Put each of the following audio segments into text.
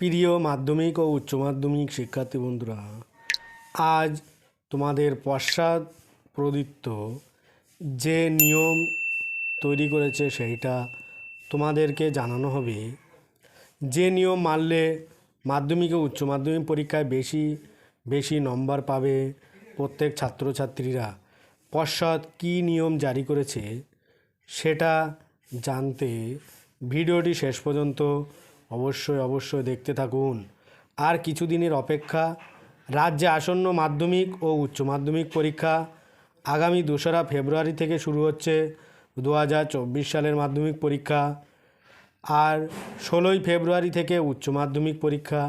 প্রিয় মাধ্যমিক ও উচ্চ মাধ্যমিক শিক্ষার্থী বন্ধুরা, আজ তোমাদের পশ্চাৎ প্রদত্ত যে নিয়ম তৈরি করেছে সেইটা তোমাদেরকে জানানো হবে। যে নিয়ম মানলে মাধ্যমিক ও উচ্চ মাধ্যমিক পরীক্ষায় বেশি বেশি নম্বর পাবে প্রত্যেক ছাত্রছাত্রীরা। পশ্চাৎ কী নিয়ম জারি করেছে সেটা জানতে ভিডিওটি শেষ পর্যন্ত অবশ্যই অবশ্যই দেখতে থাকুন। আর কিছুদিনের অপেক্ষা, রাজ্যে আসন্ন মাধ্যমিক ও উচ্চ মাধ্যমিক পরীক্ষা আগামী দোসরা ফেব্রুয়ারি থেকে শুরু হচ্ছে দু হাজার চব্বিশ সালের মাধ্যমিক পরীক্ষা। আর ষোলোই ফেব্রুয়ারি থেকে উচ্চ মাধ্যমিক পরীক্ষা।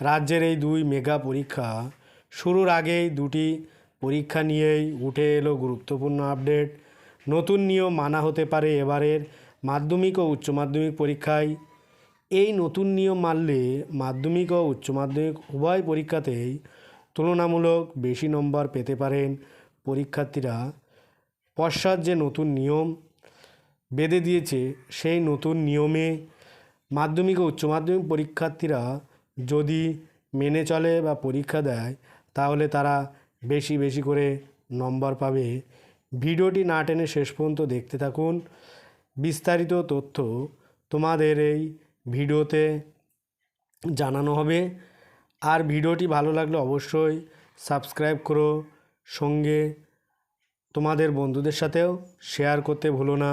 রাজ্যের এই দুই মেগা পরীক্ষা শুরুর আগেই দুটি পরীক্ষা নিয়েই উঠে এলো গুরুত্বপূর্ণ আপডেট। নতুন নিয়ম মানা হতে পারে এবারের মাধ্যমিক ও উচ্চ মাধ্যমিক পরীক্ষায়। এই নতুন নিয়ম মানলে মাধ্যমিক ও উচ্চ মাধ্যমিক উভয় পরীক্ষাতেই তুলনামূলক বেশি নম্বর পেতে পারেন পরীক্ষার্থীরা। পশ্চাৎ যে নতুন নিয়ম বেঁধে দিয়েছে, সেই নতুন নিয়মে মাধ্যমিক ও উচ্চ মাধ্যমিক পরীক্ষার্থীরা যদি মেনে চলে বা পরীক্ষা দেয়, তাহলে তারা বেশি বেশি করে নম্বর পাবে। ভিডিওটি না টেনে শেষ পর্যন্ত দেখতে থাকুন। বিস্তারিত তথ্য তোমাদের এই ভিডিওতে জানানো হবে। আর ভিডিওটি ভালো লাগলে অবশ্যই সাবস্ক্রাইব করো। সঙ্গে তোমাদের বন্ধুদের সাথেও শেয়ার করতে ভুলো না।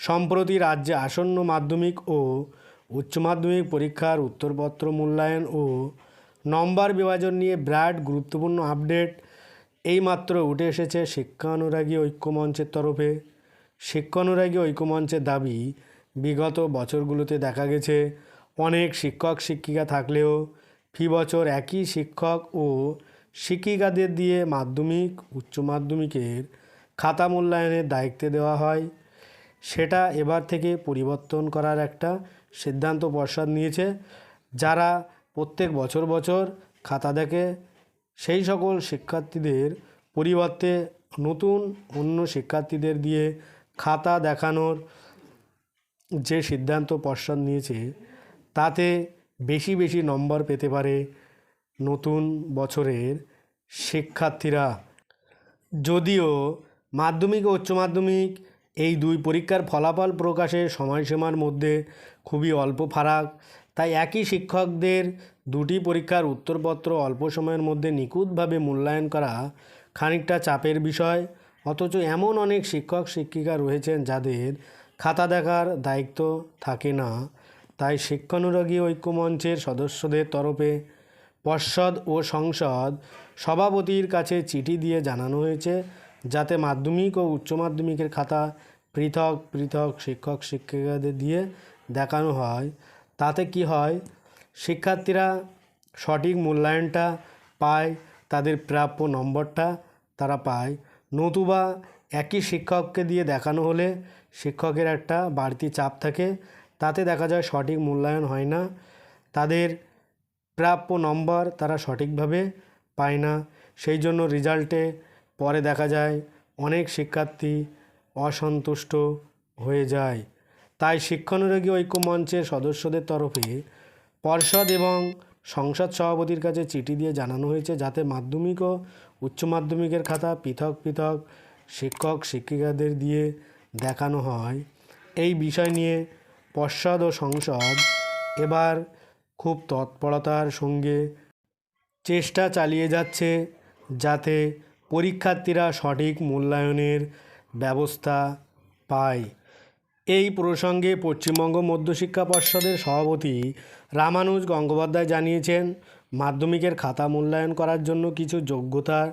সম্প্রতি রাজ্যে আসন্ন মাধ্যমিক ও উচ্চ মাধ্যমিক পরীক্ষার উত্তরপত্র মূল্যায়ন ও নম্বর বিভাজন নিয়ে বিরাট গুরুত্বপূর্ণ আপডেট। এইমাত্র উঠে এসেছে শিক্ষানুরাগী ঐক্যমঞ্চের তরফে। শিক্ষানুরাগী ঐক্যমঞ্চের দাবি বিগত বছরগুলোতে দেখা গেছে অনেক শিক্ষক, শিক্ষিকা থাকলেও ফি বছর একই শিক্ষক ও শিক্ষিকাদের দিয়ে মাধ্যমিক, উচ্চ মাধ্যমিকের খাতা মূল্যায়নের দায়িত্বে দেওয়া হয়। সেটা এবার থেকে পরিবর্তন করার একটা সিদ্ধান্ত পর্ষদ নিয়েছে। যারা প্রত্যেক বছর বছর খাতা দেখে, সেই সকল শিক্ষার্থীদের পরিবর্তে নতুন অন্য শিক্ষার্থীদের দিয়ে খাতা দেখানোর যে সিদ্ধান্ত পর্ষদ নিয়েছে, তাতে বেশি বেশি নম্বর পেতে পারে নতুন বছরের শিক্ষার্থীরা। যদিও মাধ্যমিক ও উচ্চ মাধ্যমিক এই দুই পরীক্ষার ফলাফল প্রকাশের সময়সীমার মধ্যে খুবই অল্প ফারাক, তাই একই শিক্ষকদের দুটি পরীক্ষার উত্তরপত্র অল্প সময়ের মধ্যে নিখুঁতভাবে মূল্যায়ন করা খানিকটা চাপের বিষয়, অথচ এমন অনেক শিক্ষক শিক্ষিকা রয়েছেন যাদের খাতা দেখার দায়িত্ব থাকে না। তাই শিক্ষানুরাগী ঐক্যমঞ্চের সদস্যদের তরফে পর্ষদ ও সংসদ সভাপতির কাছে চিঠি দিয়ে জানানো হয়েছে, যাতে মাধ্যমিক ও উচ্চ মাধ্যমিকের খাতা পৃথক পৃথক শিক্ষক শিক্ষিকাদের দিয়ে দেখানো হয়। তাতে কি হয়, শিক্ষার্থীরা সঠিক মূল্যায়নটা পায়, তাদের প্রাপ্য নম্বরটা তারা পায়। নতুবা একই শিক্ষককে দিয়ে দেখানো হলে শিক্ষকের একটা বাড়তি চাপ থাকে। তাতে দেখা যায় সঠিক মূল্যায়ন হয় না। তাদের প্রাপ্য নম্বর তারা সঠিকভাবে পায় না। সেই জন্য রেজাল্টে পরে দেখা যায় অনেক শিক্ষার্থী অসন্তুষ্ট হয়ে যায়। তাই শিক্ষানুরাগী ঐক্য মঞ্চের সদস্যদের তরফে পর্ষদ এবং সংসদ সভাপতির কাছে চিঠি দিয়ে জানানো হয়েছে যাতে মাধ্যমিক ও উচ্চ মাধ্যমিকের খাতা পৃথক পৃথক শিক্ষক, শিক্ষিকাদের দিয়ে দেখানো হয়। এই বিষয় নিয়ে পশ্চাদ ও সংসদ এবার খুব তৎপরতার সঙ্গে চেষ্টা চালিয়ে যাচ্ছে যাতে পরীক্ষার্থীরা সঠিক মূল্যায়নের ব্যবস্থা পায়। এই প্রসঙ্গে পশ্চিমবঙ্গ মধ্যশিক্ষা পর্ষদের সভাপতি রামানুজ গঙ্গোপাধ্যায় জানিয়েছেন, মাধ্যমিকের খাতা মূল্যায়ন করার জন্য কিছু যোগ্যতার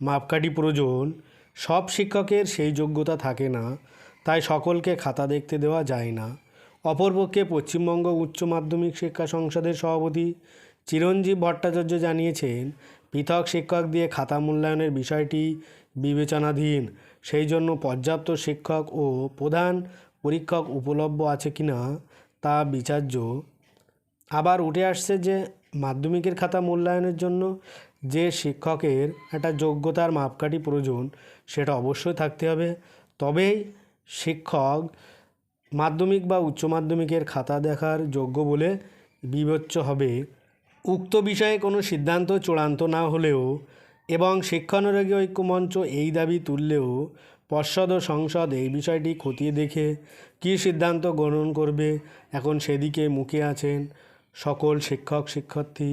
মাপকাঠি প্রয়োজন। সব শিক্ষকের সেই যোগ্যতা থাকে না, তাই সকলকে খাতা দেখতে দেওয়া যায় না। অপরপক্ষে পশ্চিমবঙ্গ উচ্চ মাধ্যমিক শিক্ষা সংসদের সভাপতি চিরঞ্জীব ভট্টাচার্য জানিয়েছেন, পৃথক শিক্ষক দিয়ে খাতা মূল্যায়নের বিষয়টি বিবেচনাধীন, সেই জন্য পর্যাপ্ত শিক্ষক ও প্রধান পরীক্ষক উপলব্ধ আছে কিনা তা বিচার্য। আবার উঠে আসছে যে মাধ্যমিকের খাতা মূল্যায়নের জন্য যে শিক্ষকের একটা যোগ্যতার মাপকাঠি প্রয়োজন, সেটা অবশ্যই থাকতে হবে। তবেই শিক্ষক মাধ্যমিক বা উচ্চ মাধ্যমিকের খাতা দেখার যোগ্য বলে বিবেচ্য হবে। উক্ত বিষয়ে কোনো সিদ্ধান্ত চূড়ান্ত না হলেও এবং শিক্ষানুরাগী ঐক্যমঞ্চ এই দাবি তুললেও পর্ষদ ও সংসদ এই বিষয়টি খতিয়ে দেখে কী সিদ্ধান্ত গ্রহণ করবে, এখন সেদিকে মুখে আছেন সকল শিক্ষক শিক্ষার্থী